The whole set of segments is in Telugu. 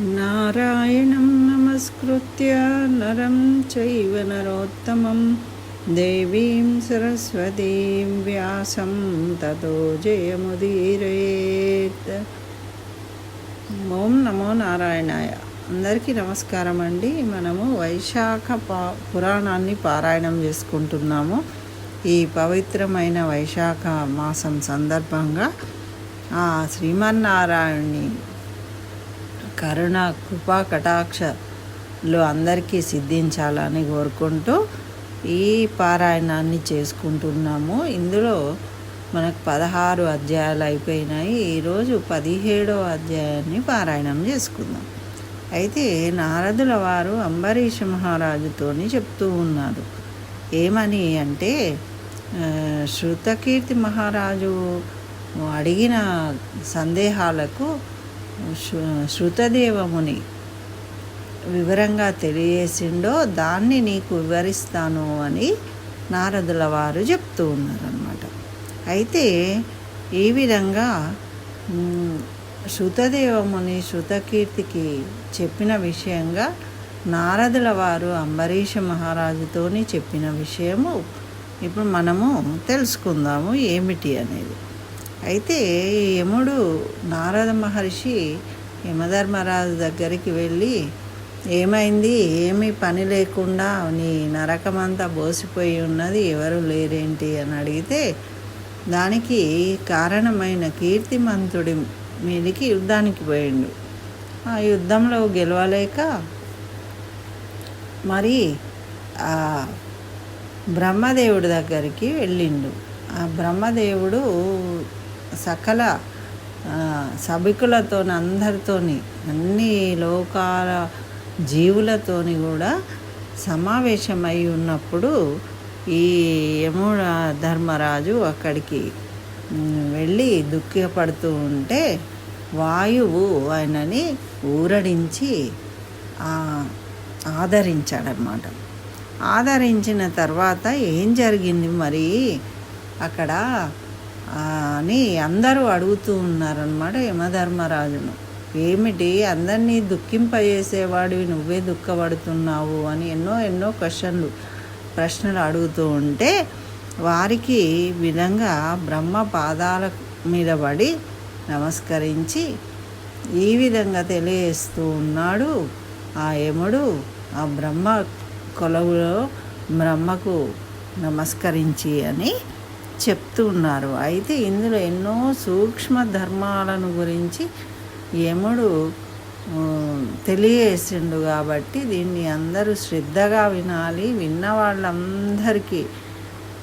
నారాయణం నమస్కృత్య నరం చైవ నరోత్తమం దేవీం సరస్వతీం వ్యాసం తతో జయముదీరేత్ ఓం నమో నారాయణాయ అందరికీ నమస్కారం అండి. మనము వైశాఖ పా పురాణాన్ని పారాయణం చేసుకుంటున్నాము. ఈ పవిత్రమైన వైశాఖ మాసం సందర్భంగా ఆ శ్రీమన్నారాయణి కరుణ కృపా కటాక్షలు అందరికీ సిద్ధించాలని కోరుకుంటూ ఈ పారాయణాన్ని చేసుకుంటున్నాము. ఇందులో మనకు పదహారు అధ్యాయాలు అయిపోయినాయి. ఈరోజు పదిహేడవ అధ్యాయాన్ని పారాయణం చేసుకుందాం. అయితే నారదుల వారు అంబరీష్ మహారాజుతోని చెప్తూ ఉన్నారు. ఏమని అంటే శృతకీర్తి మహారాజు అడిగిన సందేహాలకు శృతదేవముని వివరంగా తెలియజేసిండో దాన్ని నీకు వివరిస్తాను అని నారదుల వారు చెప్తూ ఉన్నారనమాట అయితే ఈ విధంగా శృతదేవముని శృతకీర్తికి చెప్పిన విషయంగా నారదుల వారు అంబరీష మహారాజుతోని చెప్పిన విషయము ఇప్పుడు మనము తెలుసుకుందాము ఏమిటి అనేది. అయితే యముడు నారద మహర్షి యమధర్మరాజు దగ్గరికి వెళ్ళి ఏమైంది? ఏమీ పని లేకుండా నీ నరకమంతా బోసిపోయి ఉన్నది ఎవరు లేరేంటి అని అడిగితే దానికి కారణమైన కీర్తిమంతుడి మీదికి యుద్ధానికి పోయిండు. ఆ యుద్ధంలో గెలవలేక మరి ఆ బ్రహ్మదేవుడి దగ్గరికి వెళ్ళిండు. ఆ బ్రహ్మదేవుడు సకల సభికులతో అందరితోని అన్ని లోకాల జీవులతోని కూడా సమావేశమై ఉన్నప్పుడు ఈ యముడ ధర్మరాజు అక్కడికి వెళ్ళి దుఃఖపడుతూ ఉంటే వాయువు ఆయనని ఊరడించి ఆదరించాడనమాట ఆదరించిన తర్వాత ఏం జరిగింది మరి? అక్కడ అని అందరూ అడుగుతూ ఉన్నారనమాట యమధర్మరాజును. ఏమిటి? అందరినీ దుఃఖింపజేసేవాడివి నువ్వే దుఃఖపడుతున్నావు అని ఎన్నో ఎన్నో క్వశ్చన్లు ప్రశ్నలు అడుగుతూ ఉంటే వారికి విధంగా బ్రహ్మ పాదాల మీద పడి నమస్కరించి ఈ విధంగా తెలియజేస్తూ ఉన్నాడు ఆ యముడు. ఆ బ్రహ్మ కొలవులో బ్రహ్మకు నమస్కరించి అని చెప్తూ ఉన్నారు. అయితే ఇందులో ఎన్నో సూక్ష్మ ధర్మాలను గురించి యముడు తెలియజేసిండు కాబట్టి దీన్ని అందరూ శ్రద్ధగా వినాలి. విన్న వాళ్ళందరికీ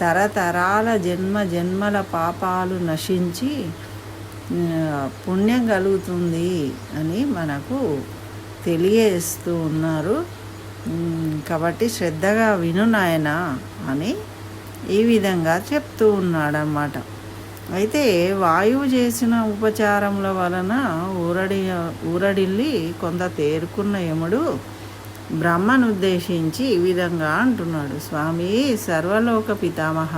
తరతరాల జన్మ జన్మల పాపాలు నశించి పుణ్యం కలుగుతుంది అని మనకు తెలియజేస్తూ ఉన్నారు. కాబట్టి శ్రద్ధగా విను నాయన అని ఈ విధంగా చెప్తూ ఉన్నాడనమాట అయితే వాయువు చేసిన ఉపచారముల వలన ఊరడి ఊరడిల్లి కొంత తేరుకున్న యముడు బ్రహ్మను ఉద్దేశించి ఈ విధంగా అంటున్నాడు. స్వామి సర్వలోక పితామహ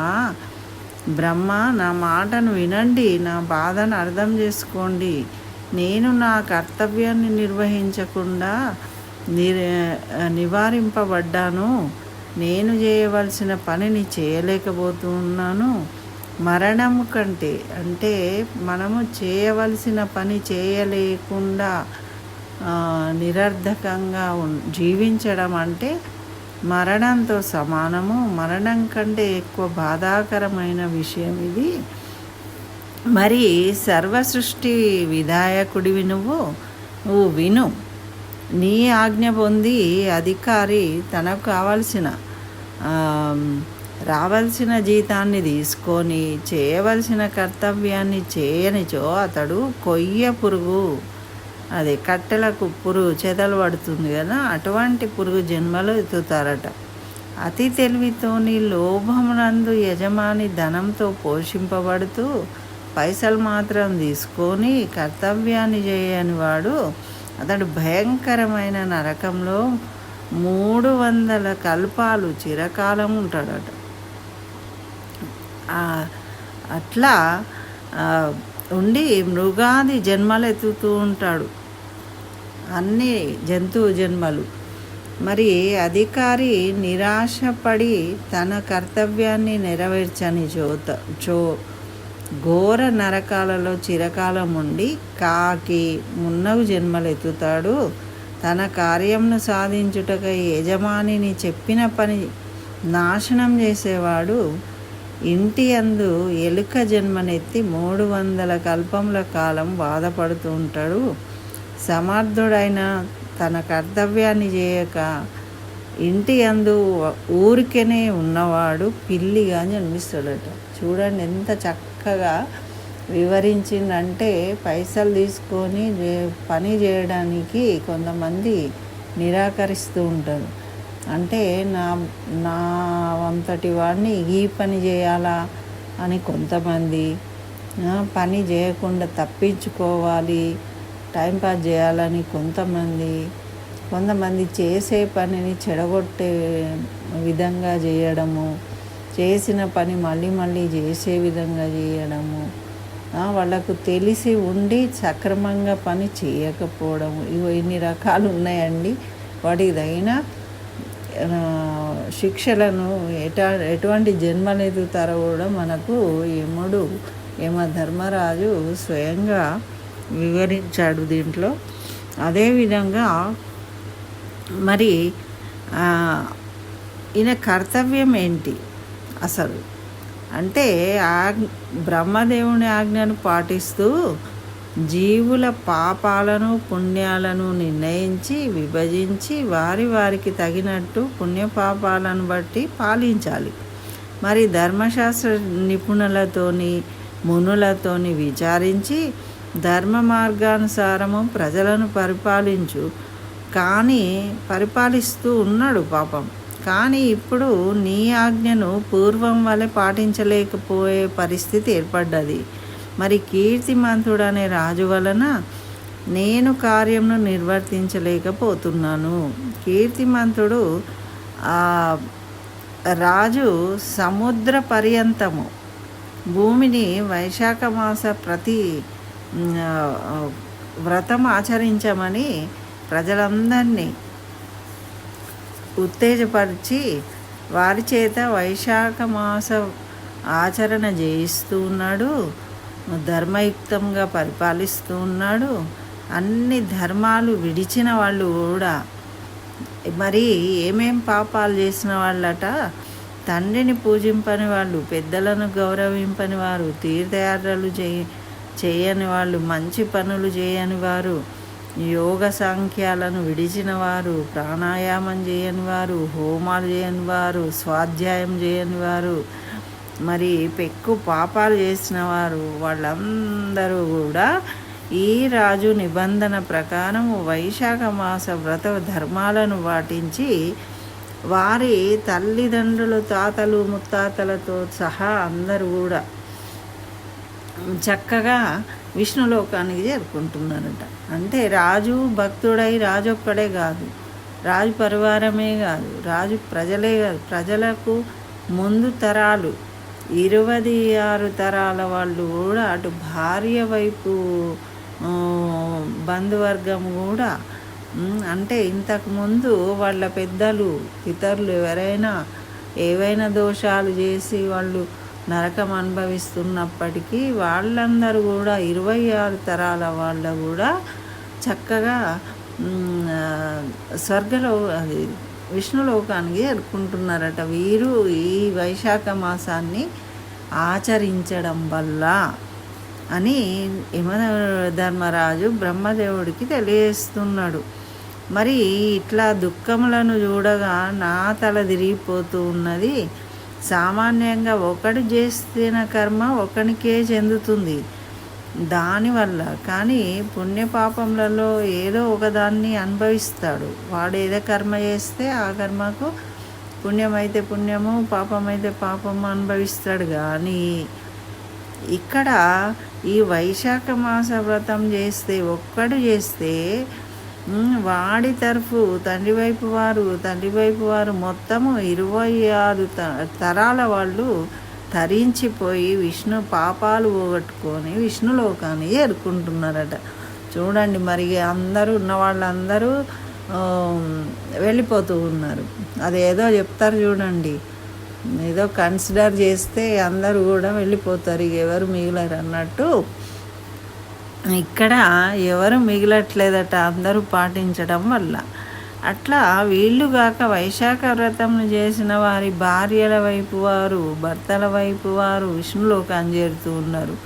బ్రహ్మ నా మాటను వినండి నా బాధను అర్థం చేసుకోండి. నేను నా కర్తవ్యాన్ని నిర్వహించకుండా నిర్ నివారింపబడ్డాను. నేను చేయవలసిన పనిని చేయలేకపోతున్నాను. మరణం కంటే అంటే మనము చేయవలసిన పని చేయలేకుండా నిరర్ధకంగా జీవించడం అంటే మరణంతో సమానము. మరణం కంటే ఎక్కువ బాధాకరమైన విషయం ఇది. మరి సర్వసృష్టి విధాయకుడివి నువ్వు? నువ్వు విను. నీ ఆజ్ఞ పొంది అధికారి తనకు కావలసిన రావాల్సిన జీతాన్ని తీసుకొని చేయవలసిన కర్తవ్యాన్ని చేయనిచో అతడు కొయ్య పురుగు. అది కట్టెలకు పురుగు చెదలు పడుతుంది కదా అటువంటి పురుగు జన్మలు ఎత్తుతారట. అతి తెలివితోని లోభమునందు యజమాని ధనంతో పోషింపబడుతూ పైసలు మాత్రం తీసుకొని కర్తవ్యాన్ని చేయని వాడు అతడు భయంకరమైన నరకంలో మూడు వందల కల్పాలు చిరకాలం ఉంటాడట. అట్లా ఉండి మృగాది జన్మలు ఎత్తుతూ ఉంటాడు. అన్ని జంతువు జన్మలు. మరి అధికారి నిరాశపడి తన కర్తవ్యాన్ని నెరవేర్చని చోత చో ఘోర నరకాలలో చిరకాలం ఉండి కాకి మున్నగు జన్మలెత్తుతాడు తన కార్యంను సాధించుటకై యజమానిని చెప్పిన పని నాశనం చేసేవాడు. ఇంటి అందు ఎలుక జన్మనెత్తి మూడు వందల కల్పముల కాలం బాధపడుతూ ఉంటాడు. సమర్థుడైన తన కర్తవ్యాన్ని చేయక ఇంటి అందు ఊరికనే ఉన్నవాడు పిల్లిగా జన్మిస్తాడట చూడండి ఎంత చక్కగా వివరించిందంటే పైసలు తీసుకొని పని చేయడానికి కొంతమంది నిరాకరిస్తూ ఉంటారు. అంటే నా నా అంతటి వాడిని ఈ పని చేయాలా అని కొంతమంది పని చేయకుండా తప్పించుకోవాలి టైంపాస్ చేయాలని కొంతమంది కొంతమంది చేసే పనిని చెడగొట్టే విధంగా చేయడము చేసిన పని మళ్ళీ మళ్ళీ చేసే విధంగా చేయడము వాళ్ళకు తెలిసి ఉండి సక్రమంగా పని చేయకపోవడము ఇవి ఇన్ని రకాలు ఉన్నాయండి. వాటికి తగిన శిక్షలను ఎట ఎటువంటి జన్మనెదుగుతారో కూడా మనకు యముడు యమ ధర్మరాజు స్వయంగా వివరించాడు దీంట్లో. అదేవిధంగా మరి ఈయన కర్తవ్యం ఏంటి అసలు? అంటే ఆగ్ బ్రహ్మదేవుని ఆజ్ఞను పాటిస్తూ జీవుల పాపాలను పుణ్యాలను నిర్ణయించి విభజించి వారి వారికి తగినట్టు పుణ్యపాపాలను బట్టి పాలించాలి. మరి ధర్మశాస్త్ర నిపుణులతోని మునులతోని విచారించి ధర్మ మార్గానుసారము ప్రజలను పరిపాలించు కానీ పరిపాలిస్తూ ఉన్నాడు పాపం. కానీ ఇప్పుడు నీ ఆజ్ఞను పూర్వం వలె పాటించలేకపోయే పరిస్థితి ఏర్పడ్డది. మరి కీర్తిమంతుడు అనే రాజు వలన నేను కార్యంను నిర్వర్తించలేకపోతున్నాను. కీర్తిమంతుడు రాజు సముద్ర పర్యంతము భూమిని వైశాఖ మాస ప్రతి వ్రతం ఆచరించమని ప్రజలందరినీ ఉత్తేజపరిచి వారి చేత వైశాఖ మాస ఆచరణ చేయిస్తూ ఉన్నాడు ధర్మయుక్తంగా పరిపాలిస్తూ ఉన్నాడు. అన్ని ధర్మాలు విడిచిన వాళ్ళు కూడా. మరి ఏమేం పాపాలు చేసిన వాళ్ళట? తండ్రిని పూజింపని వాళ్ళు పెద్దలను గౌరవింపని వారు తీర్థయాత్రలు చేయ చేయని వాళ్ళు మంచి పనులు చేయని వారు. యోగ సాంఖ్యాలను విడిచిన వారు ప్రాణాయామం చేయని వారు హోమాలు చేయని వారు స్వాధ్యాయం చేయని వారు మరి పెక్కు పాపాలు చేసిన వారు వాళ్ళందరూ కూడా ఈ రాజు నిబంధన ప్రకారం వైశాఖ మాస వ్రత ధర్మాలను పాటించి వారి తల్లిదండ్రులు తాతలు ముత్తాతలతో సహా అందరూ కూడా చక్కగా విష్ణులోకానికి చేరుకుంటున్నారట. అంటే రాజు భక్తుడై రాజు ఒక్కడే కాదు రాజు పరివారమే కాదు రాజు ప్రజలే కాదు ప్రజలకు ముందు తరాలు ఇరవై ఆరు తరాల వాళ్ళు కూడా అటు భార్య వైపు బంధువర్గం కూడా అంటే ఇంతకుముందు వాళ్ళ పెద్దలు ఇతరులు ఎవరైనా ఏవైనా దోషాలు చేసి వాళ్ళు నరకం అనుభవిస్తున్నప్పటికీ వాళ్ళందరూ కూడా ఇరవై ఆరు తరాల వాళ్ళ కూడా చక్కగా స్వర్గలో అది విష్ణులోకానికి చేరుకుంటున్నారట వీరు ఈ వైశాఖ మాసాన్ని ఆచరించడం వల్ల అని యమధర్మరాజు బ్రహ్మదేవుడికి తెలియజేస్తున్నాడు. మరి ఇట్లా దుఃఖములను చూడగా నా తల తిరిగిపోతూ ఉన్నది. సామాన్యంగా ఒకడు చేసిన కర్మ ఒకనికే చెందుతుంది దానివల్ల. కానీ పుణ్యపాపములలో ఏదో ఒకదాన్ని అనుభవిస్తాడు. వాడు ఏదో కర్మ చేస్తే ఆ కర్మకు పుణ్యమైతే పుణ్యము పాపమైతే పాపము అనుభవిస్తాడు. కానీ ఇక్కడ ఈ వైశాఖ మాస వ్రతం చేస్తే ఒక్కడు చేస్తే వాడి తరఫు తండ్రి వైపు వారు తండ్రి వైపు వారు మొత్తము ఇరవై ఆరు తరాల వాళ్ళు తరించిపోయి విష్ణు పాపాలు పోగొట్టుకొని విష్ణులోకాన్ని ఏరుకుంటున్నారట. చూడండి మరి అందరూ ఉన్న వాళ్ళందరూ వెళ్ళిపోతూ ఉన్నారు. అదేదో చెప్తారు చూడండి. ఏదో కన్సిడర్ చేస్తే అందరూ కూడా వెళ్ళిపోతారు. ఎవరు మిగిలరు అన్నట్టు ఇక్కడ ఎవరు మిగలట్లేదట అందరూ పాటించడం వల్ల. అట్లా వీళ్ళుగాక వైశాఖ వ్రతం చేసిన వారి భార్యల వైపు వారు భర్తల వైపు వారు విష్ణులోకాన్ని చేరుతూ ఉన్నారు.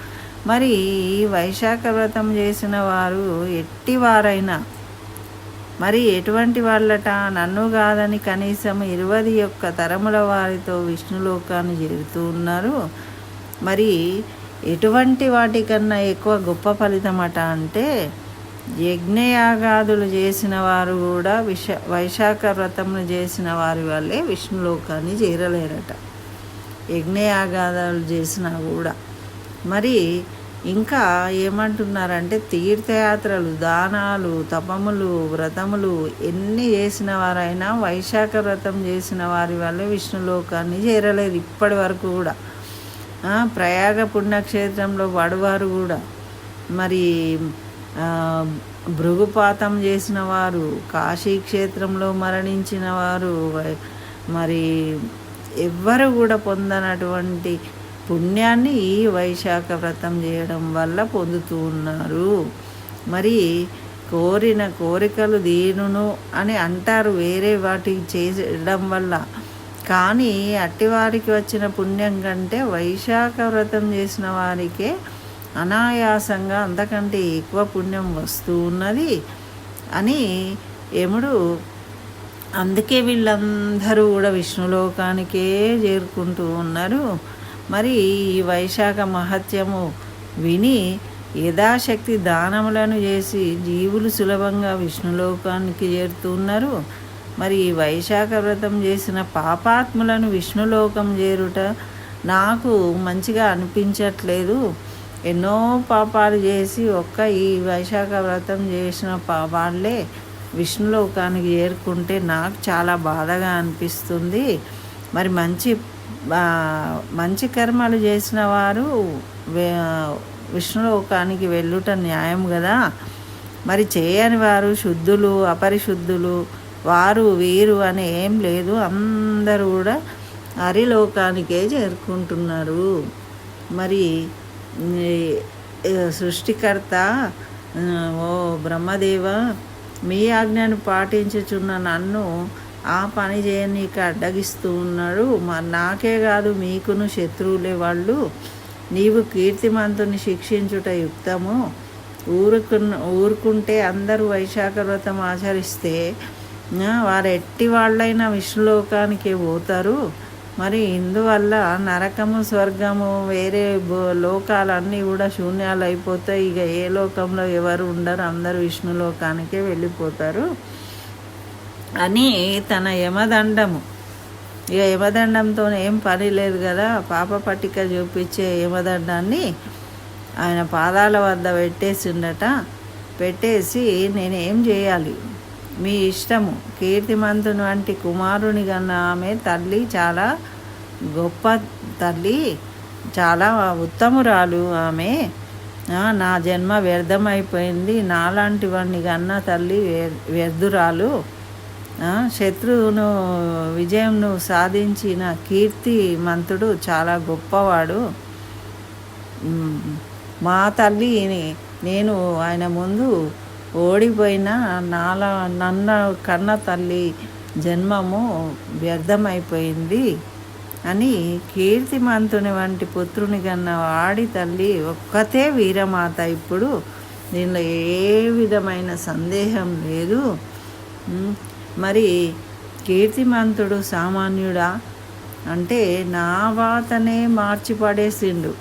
మరి ఈ వైశాఖ వ్రతం చేసిన వారు ఎట్టి వారైనా మరి ఎటువంటి వాళ్ళట? నన్ను కాదని కనీసం ఇరవై యొక్క తరముల వారితో విష్ణులోకాన్ని చేరుతూ ఉన్నారు. మరి ఎటువంటి వాటికన్నా ఎక్కువ గొప్ప ఫలితమట అంటే యజ్ఞయాగాదులు చేసిన వారు కూడా విష వైశాఖ వ్రతములు చేసిన వారి వల్లే విష్ణులోకాన్ని చేరలేరట. యజ్ఞయాగాదాలు చేసినా కూడా. మరి ఇంకా ఏమంటున్నారంటే తీర్థయాత్రలు దానాలు తపములు వ్రతములు ఎన్ని చేసిన వారైనా వైశాఖ వ్రతం చేసిన వారి వల్లే విష్ణులోకాన్ని చేరలేదు ఇప్పటి వరకు కూడా. ప్రయాగ పుణ్యక్షేత్రంలో పడువారు కూడా. మరి భృగుపాతం చేసిన వారు కాశీ క్షేత్రంలో మరణించిన వారు వై- మరి ఎవ్వరు కూడా పొందనటువంటి పుణ్యాన్ని ఈ వైశాఖ వ్రతం చేయడం వల్ల పొందుతూ ఉన్నారు. మరి కోరిన కోరికలు దీనును అని అంటారు వేరే వాటికి చేయడం వల్ల. కానీ అట్టివారికి వచ్చిన పుణ్యం కంటే వైశాఖ వ్రతం చేసిన వారికే అనాయాసంగా అంతకంటే ఎక్కువ పుణ్యం వస్తూ ఉన్నది అని యముడు అందుకే వీళ్ళందరూ కూడా విష్ణులోకానికే చేరుకుంటూ ఉన్నారు. మరి ఈ వైశాఖ మహత్యము విని యథాశక్తి దానములను చేసి జీవులు సులభంగా విష్ణులోకానికి చేరుతున్నారు మరి ఈ వైశాఖ వ్రతం చేసిన పాపాత్ములను విష్ణులోకం చేరుట నాకు మంచిగా అనిపించట్లేదు. ఎన్నో పాపాలు చేసి ఒక్క ఈ వైశాఖ వ్రతం చేసిన పా వాళ్ళే విష్ణులోకానికి చేరుకుంటే నాకు చాలా బాధగా అనిపిస్తుంది. మరి మంచి మంచి కర్మలు చేసిన వారు విష్ణులోకానికి వెళ్ళుట న్యాయం కదా. మరి చేయని వారు శుద్ధులు అపరిశుద్ధులు వారు వీరు అని ఏం లేదు. అందరూ కూడా హరిలోకానికే చేరుకుంటున్నారు. మరి సృష్టికర్త ఓ బ్రహ్మదేవ మీ ఆజ్ఞను పాటించుచున్న నన్ను ఆ పని చేయనీకి అడ్డగిస్తూ ఉన్నాడు. మరి నాకే కాదు మీకును శత్రువులే వాళ్ళు. నీవు కీర్తిమంతుని శిక్షించుట యుక్తము. ఊరుకున్న ఊరుకుంటే అందరూ వైశాఖ వ్రతం ఆచరిస్తే వారు ఎట్టి వాళ్ళైనా విష్ణులోకానికి పోతారు. మరి ఇందువల్ల నరకము స్వర్గము వేరే బో- లోకాలన్నీ కూడా శూన్యాలు అయిపోతాయి ఇక ఏ లోకంలో ఎవరు ఉండరు అందరూ విష్ణులోకానికే వెళ్ళిపోతారు. అని తన యమదండము. ఇక యమదండంతో ఏం పని లేదు కదా. పాప పట్టిక చూపించే యమదండాన్ని ఆయన పాదాల వద్ద పెట్టేసిండట. పెట్టేసి నేనేం చేయాలి? మీ ఇష్టము. కీర్తిమంతుని వంటి కుమారుని కన్నా ఆమె తల్లి చాలా గొప్ప తల్లి చాలా ఉత్తమురాలు ఆమె. నా జన్మ వ్యర్థమైపోయింది. నాలాంటి వాడిని కన్నా తల్లి వ్య- వ్యర్థురాలు. శత్రువును విజయంను సాధించిన కీర్తి మంతుడు చాలా గొప్పవాడు. మా తల్లి నేను ఆయన ముందు ఓడిపోయిన నాల నన్న కన్న తల్లి జన్మము వ్యర్థమైపోయింది అని కీర్తిమంతుని వంటి పుత్రుని కన్న ఆడి తల్లి ఒక్కతే వీరమాత ఇప్పుడు. దీనిలో ఏ విధమైన సందేహం లేదు. మరి కీర్తిమంతుడు సామాన్యుడా? అంటే నా వాతనే మార్చి పడేసిండు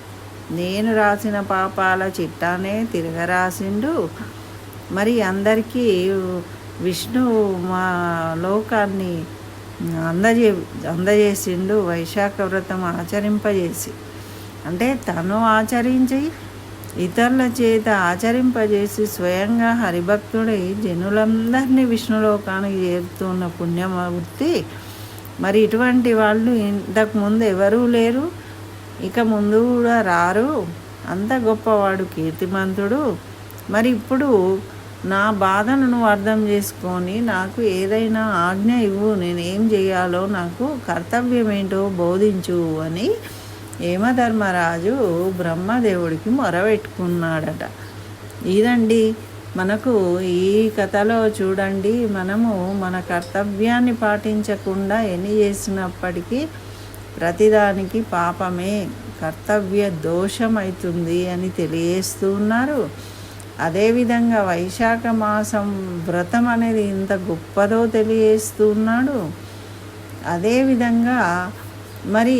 నేను రాసిన పాపాల చిట్టానే తిరగరాసిండు. మరి అందరికీ విష్ణు మా లోకాన్ని అందజే అందజేసిండు వైశాఖ వ్రతం ఆచరింపజేసి. అంటే తను ఆచరించి ఇతరుల చేత ఆచరింపజేసి స్వయంగా హరిభక్తుడై జనులందరినీ విష్ణులోకానికి చేరుతున్న పుణ్యమూర్తి. మరి ఇటువంటి వాళ్ళు ఇంతకు ముందు ఎవరూ లేరు. ఇక ముందు కూడా రారు. అంత గొప్పవాడు కీర్తిమంతుడు. మరి ఇప్పుడు నా బాధను నువ్వు అర్థం చేసుకొని నాకు ఏదైనా ఆజ్ఞ ఇవ్వు నేను ఏం చేయాలో నాకు కర్తవ్యం ఏంటో బోధించు అని యమధర్మరాజు బ్రహ్మదేవుడికి మొరబెట్టుకున్నాడట ఇదండి మనకు ఈ కథలో చూడండి మనము మన కర్తవ్యాన్ని పాటించకుండా ఎన్ని చేసినప్పటికీ ప్రతిదానికి పాపమే కర్తవ్య దోషం అవుతుంది అని తెలియజేస్తూ ఉన్నారు. అదేవిధంగా వైశాఖ మాసం వ్రతం అనేది ఇంత గొప్పదో తెలియజేస్తూ ఉన్నాడు అదేవిధంగా మరి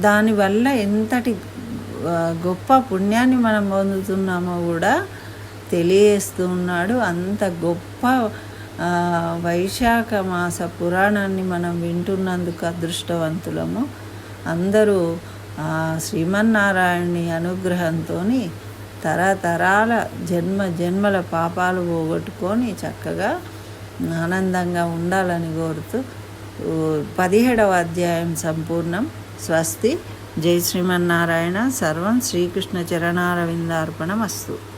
దానివల్ల ఎంతటి గొప్ప పుణ్యాన్ని మనం పొందుతున్నామో కూడా తెలియజేస్తూ ఉన్నాడు అంత గొప్ప వైశాఖ మాస పురాణాన్ని మనం వింటున్నందుకు అదృష్టవంతులము. అందరూ ఆ, శ్రీమన్నారాయణి అనుగ్రహంతో తరతరాల జన్మ జన్మల పాపాలు పోగొట్టుకొని చక్కగా ఆనందంగా ఉండాలని కోరుతూ పదిహేడవ అధ్యాయం సంపూర్ణం. స్వస్తి. జై శ్రీమన్నారాయణ. సర్వం శ్రీకృష్ణ చరణారవిందార్పణం అస్తు